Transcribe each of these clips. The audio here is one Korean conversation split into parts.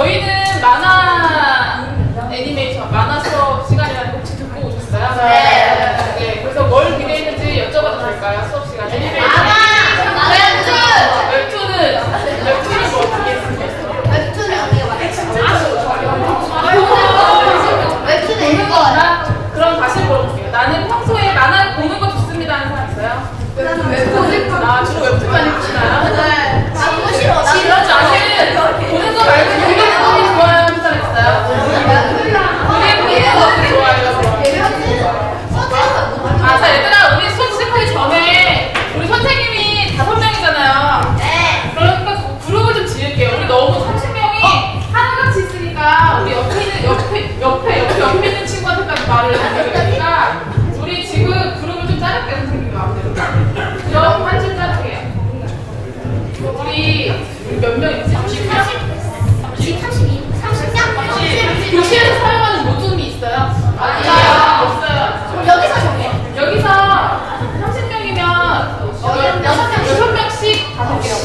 저희는 만화 애니메이션, 만화 수업 시간이라는 혹시 듣고 오셨어요? 네. 네. 그래서 뭘 기대했는지 여쭤봐도 될까요? 수업 시간에. 애니메이션. 웹툰은, 웹툰은 뭐 어떻게 했습니까? 웹툰은 언니가 말했죠. 웹툰은 읽는 거 같아. 그럼 다시 물어볼게요. 나는 평소에 만화 보는 거 좋습니다 하는 사람 있어요? 웹툰. 웹툰. 아, 주로 웹툰만 읽으시나요? 네. 아, 싫어. 아, house.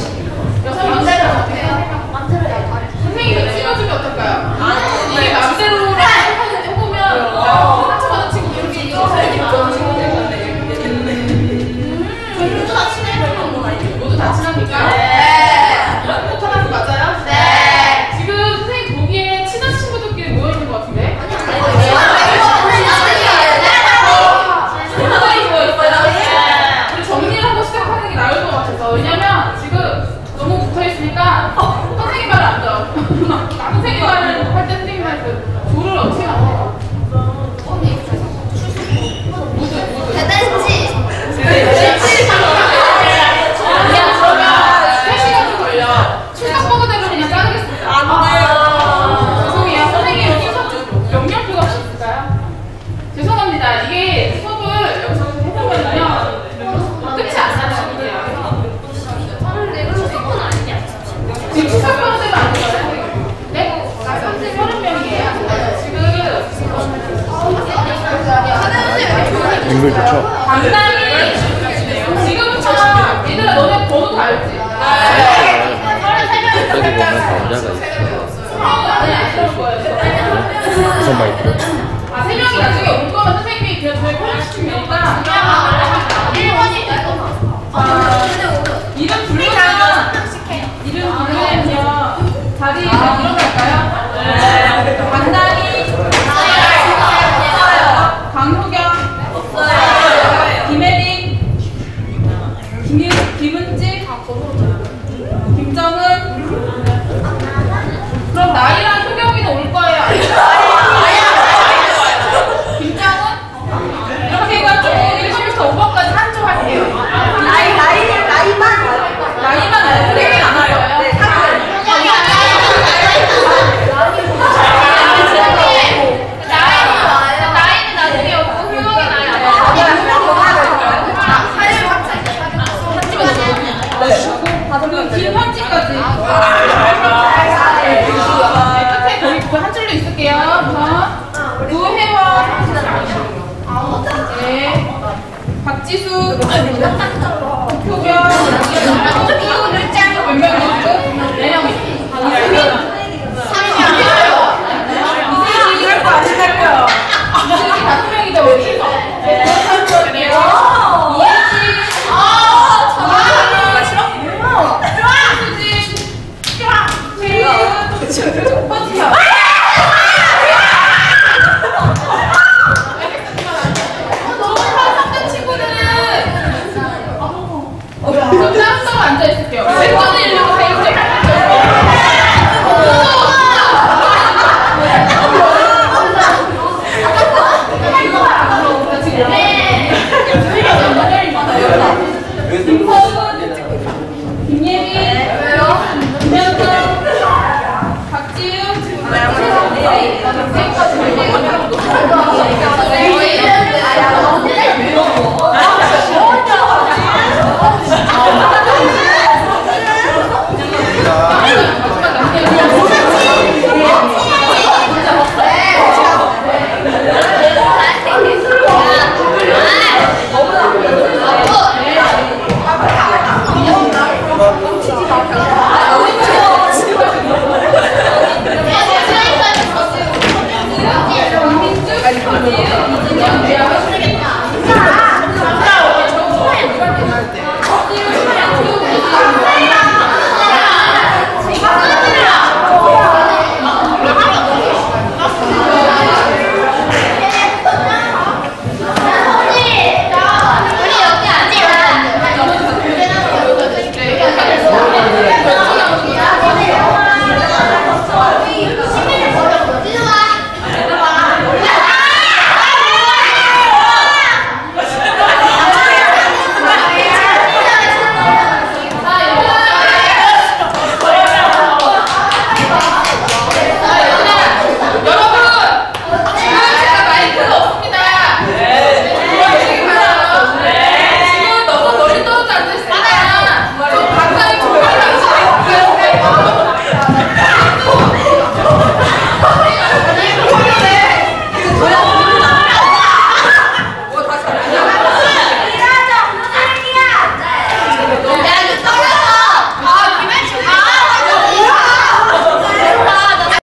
앵글 좋죠? 당당히 지금부터 얘들아 너네 번호도 알지? 저기 보면 남자가 있어 무슨 말이야? 아세 명이 나중에 온 거면 선생님이 그냥 이름 부르면 이름 부르면 자리 일어날까요? 네 지수. 박효경,